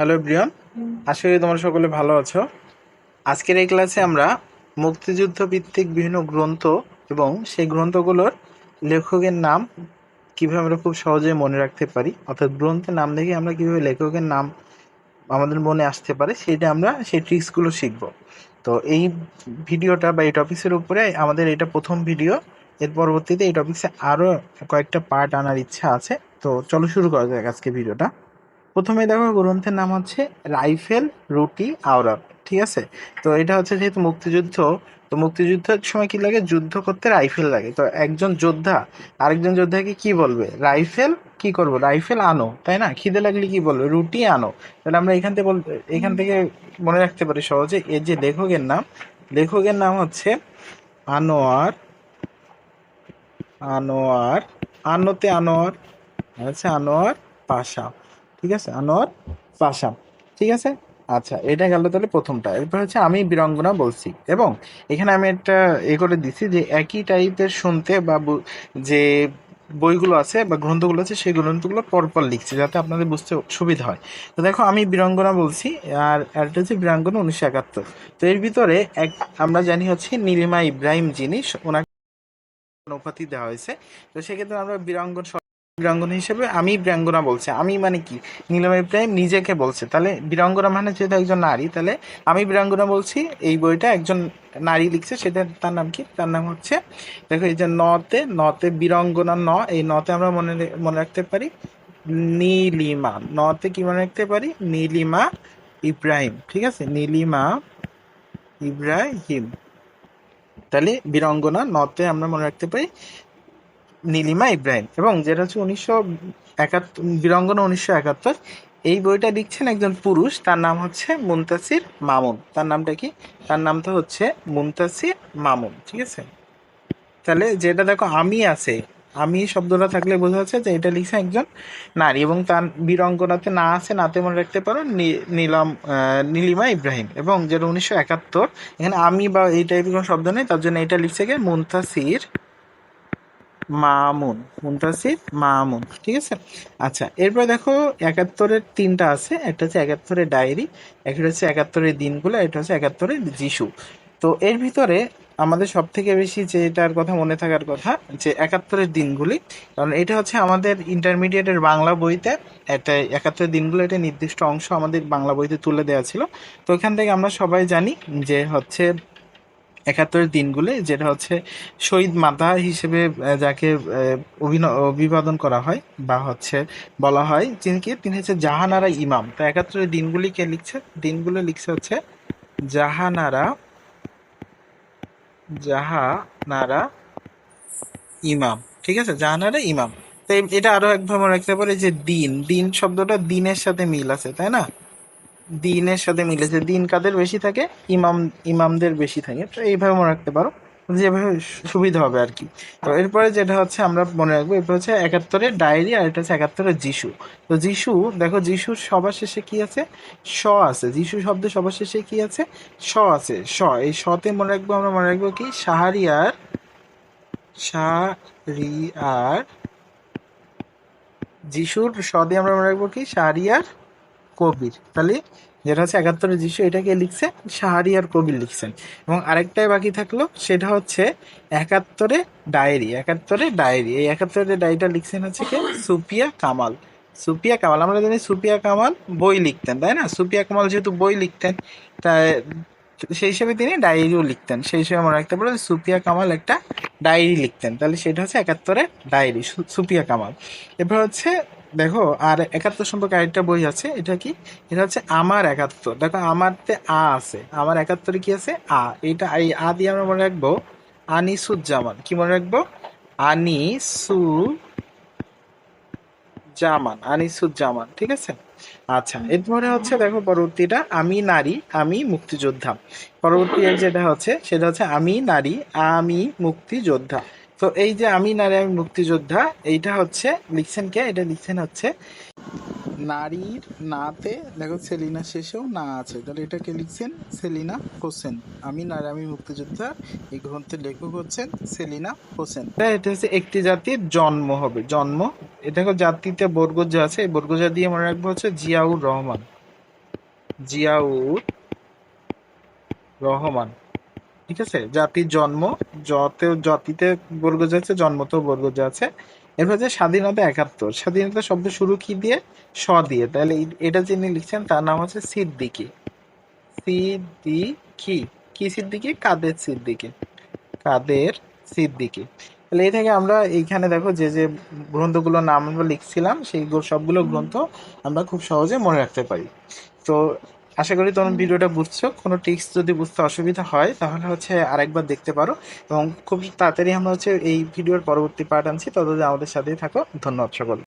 Hello Brian আশা করি তোমরা সকলে ভালো আছো। আজকের এই ক্লাসে আমরা মুক্তিযুদ্ধ ভিত্তিক বিভিন্ন গ্রন্থ এবং সেই গ্রন্থগুলোর লেখকের নাম কীভাবে আমরা খুব সহজে মনে রাখতে পারি, অর্থাৎ গ্রন্থের নাম দেখে আমরা কীভাবে লেখকের নাম আমাদের মনে আসতে পারে, সেটা আমরা সেই ট্রিক্সগুলো শিখব। তো এই ভিডিওটা বা এই টপিক্সের উপরে আমাদের এটা প্রথম ভিডিও, এর পরবর্তীতে এই টপিক্সে আরও কয়েকটা পার্ট আনার ইচ্ছা আছে। তো চলো শুরু করা যাক আজকে ভিডিওটা। প্রথমে দেখো গ্রন্থের নাম হচ্ছে রাইফেল রুটি আওরাত ঠিক আছে? তো এটা হচ্ছে যেহেতু মুক্তিযুদ্ধ, তো মুক্তিযুদ্ধের সময় কি লাগে? যুদ্ধ করতে রাইফেল লাগে। তো একজন যোদ্ধা, আরেকজন যোদ্ধাকে কি বলবে? রাইফেল কি করব? রাইফেল আনো, তাই না? খিদে লাগলে কি বলবে? রুটি আনো। তাহলে আমরা এখান থেকে এখান থেকে মনে রাখতে পারি সহজে এর যে লেখকের নাম লেখকের নাম হচ্ছে আনোয়ার আনোয়ার, আনোতে আনোয়ার আচ্ছা আনোয়ার পাশা। ঠিক আছে? আনোয়ার পাশা। ঠিক আছে? আচ্ছা এটা গেল তাহলে প্রথমটা। এরপর হচ্ছে আমি বীরঙ্গনা বলছি। এবং এখানে আমি একটা এ করে দিছি যে একই টাইপের শুনতে বা যে বইগুলো আছে বা গ্রন্থগুলো আছে, সেই গ্রন্থগুলো পরপর লিখছি যাতে আপনাদের বুঝতে সুবিধা হয়। তো দেখো, আমি বীরাঙ্গনা বলছি আর একটা হচ্ছে বীরাঙ্গনা উনিশশো একাত্তর। তো এর ভিতরে এক, আমরা জানি হচ্ছে নীলিমা ইব্রাহিম যিনি, ওনাকে উপাধি দেওয়া হয়েছে। তো সেক্ষেত্রে আমরা বীরাঙ্গন বীরাঙ্গনা হিসেবে আমি বীরাঙ্গনা বলছে। আমি মানে কি? নীলম ইব্রাহিম নিজেকে বলছে। তাহলে বীরাঙ্গনা মানে যেহেতু একজন নারী, তাহলে আমি বীরাঙ্গনা বলছি, এই বইটা একজন নারী লিখছে, সেটা তার নাম কি? তার নাম হচ্ছে, দেখো এই যে নতে নতে বীরাঙ্গনা ন, এই নতে আমরা মনে মনে রাখতে পারি নীলিমা। নতে কি মনে রাখতে পারি? নীলিমা ইব্রাহিম। ঠিক আছে? নীলিমা ইব্রাহিম। তাহলে বীরাঙ্গনা নতে আমরা মনে রাখতে পারি নীলিমা ইব্রাহিম এবং যেটা হচ্ছে উনিশশো একাত্তর, বীরাঙ্গনা উনিশশো একাত্তর, এই বইটা লিখছেন একজন পুরুষ, তার নাম হচ্ছে মুনতাসির মামুন। তার নামটা কি? তার নামটা হচ্ছে মুনতাসির মামুন, ঠিক আছে? তাহলে যেটা দেখো, আমি আছে। আমি শব্দটা থাকলে বোঝা যাচ্ছে যে এটা লিখছে একজন নারী এবং তার বীরঙ্গনাতে না আছে, নাতে মনে রাখতে পারো নীলম নীলিমা ইব্রাহিম এবং যেটা উনিশশো একাত্তর, এখানে আমি বা এই টাইপের কোনো শব্দ নেই, তার জন্য এটা লিখছে কি? মুনতাসির মামুন মুনতাসির মামুন, ঠিক আছে? আচ্ছা এরপর দেখো একাত্তরের তিনটা আছে, একটা হচ্ছে একাত্তরের ডায়েরি, একটা হচ্ছে একাত্তরের দিনগুলো এটা হচ্ছে একাত্তরের যিশু। তো এর ভিতরে আমাদের সব থেকে বেশি যেটার কথা মনে থাকার কথা, যে একাত্তরের দিনগুলি, কারণ এটা হচ্ছে আমাদের ইন্টারমিডিয়েটের বাংলা বইতে, একটা একাত্তরের দিনগুলো এটা নির্দিষ্ট অংশ আমাদের বাংলা বইতে তুলে দেওয়া ছিল। তো এখান থেকে আমরা সবাই জানি যে হচ্ছে একাত্তরের দিনগুলি, যেটা হচ্ছে শহীদ মাতা হিসেবে যাকে অভিবাদন করা হয়, বা হচ্ছে বলা হয় যিনি তিনি হচ্ছে জাহানারা ইমাম। তো একাত্তরের দিনগুলি কে লিখছে? দিনগুলো লিখছে হচ্ছে জাহানারা জাহানারা ইমাম। ঠিক আছে? জাহানারা ইমাম। তো এটা আরও মনে রাখতে পারে যে দিন। দিন শব্দটা দিনের সাথে মিল আছে, তাই না? দিনের সাথে মিলেছে দিন কাদের বেশি থাকে, ইমাম, ইমামদের বেশি থাকে। তো এইভাবে মনে রাখতে পারো যেভাবে সুবিধা হবে আর কি। তো এরপরে যেটা হচ্ছে আমরা মনে রাখব এরপর হচ্ছে একাত্তরের ডায়েরি আর এটা হচ্ছে একাত্তরের যিশু। তো যিশু, দেখো যিশুর সবার শেষে কি আছে? স আছে। যিশু শব্দের সবার শেষে কি আছে? স আছে। স। এই সতে মনে রাখব আমরা, মনে রাখব কি? সাহারিয়ার সারিয়ার যিশুর স দিয়ে আমরা মনে রাখব কি? সাহারিয়ার কবির। তাহলে যেটা হচ্ছে একাত্তরের যিশু এটাকে লিখছে শাহরিয়ার কবির লিখছেন। এবং আরেকটাই বাকি থাকল, সেটা হচ্ছে একাত্তরে ডায়েরি একাত্তরে ডায়েরি। এই একাত্তরে ডায়েরিটা লিখছেন হচ্ছে কি? সুপিয়া কামাল। সুপিয়া কামাল, আমরা জানি সুপিয়া কামাল বই লিখতেন, তাই না? সুপিয়া কামাল যেহেতু বই লিখতেন, তাই সেই হিসেবে তিনি ডায়েরিও লিখতেন। সেই হিসেবে মনে রাখতে পারো সুপিয়া কামাল একটা ডায়েরি লিখতেন। তাহলে সেটা হচ্ছে একাত্তরে ডায়েরি সুপিয়া কামাল। এরপর হচ্ছে দেখো, আর একাত্তর সম্পর্কে আরেকটা বই আছে, এটা কি? এটা হচ্ছে আমার একাত্তর। দেখো, আমারতে আ আছে। আমার একাত্তরে কি আছে? আ। এটা এই আ দিয়ে আমরা মনে রাখব আনিসুজ্জামান। কি মনে রাখব? আনিসু জামান আনিসুজ্জামান, ঠিক আছে? আচ্ছা এরপরে হচ্ছে দেখো পরবর্তীটা, আমি নারী, আমি মুক্তিযোদ্ধা। পরবর্তী যেটা হচ্ছে, সেটা হচ্ছে আমি নারী, আমি মুক্তিযোদ্ধা। তো এই যে আমি নারী, আমি মুক্তিযোদ্ধা, এইটা হচ্ছে, লিখছেন কে? এটা লিখছেন হচ্ছে, নারীর নাতে, দেখো সেলিনা শেষেও না আছে। তাহলে এটাকে লিখছেন? সেলিনা হোসেন। আমি নারী, আমি মুক্তিযোদ্ধা, এই গ্রন্থের লেখক হচ্ছেন সেলিনা হোসেন। এটা- এটা হচ্ছে একটি জাতির জন্ম হবে, জন্ম। এটা জাতিতে বর্গজ আছে, এই বর্গজা দিয়ে মনে রাখব হচ্ছে জিয়াউর রহমান। জিয়াউর রহমান। ঠিক আছে? জাতির জন্ম যতে জাতিতে বর্গ যাচ্ছে জন্মতেও বর্গ যাচ্ছে এরপর যে স্বাধীনতা একাত্তর স্বাধীনতা শব্দ শুরু কি দিয়ে? স দিয়ে। তাহলে এটা যিনি লিখছেন তার নাম হচ্ছে সিদ্দিকি। সিদ্দিকি। কি সিদ্দিকি? কাদের সিদ্দিকি? কাদের সিদ্দিকি? তাহলে এই থেকে আমরা এইখানে দেখো যে যে গ্রন্থগুলোর নাম আমরা লিখছিলাম সেই সবগুলো গ্রন্থ আমরা খুব সহজে মনে রাখতে পারি। তো আশা করি তোমার ভিডিওটা বুঝছ। কোনো টিক্স যদি বুঝতে অসুবিধা হয়, তাহলে হচ্ছে আরেকবার দেখতে পারো এবং খুব তাড়াতাড়ি আমরা হচ্ছে এই ভিডিওর পরবর্তী পার্ট আনছি। ততদিন আমাদের সাথেই থাকো। ধন্যবাদ সকল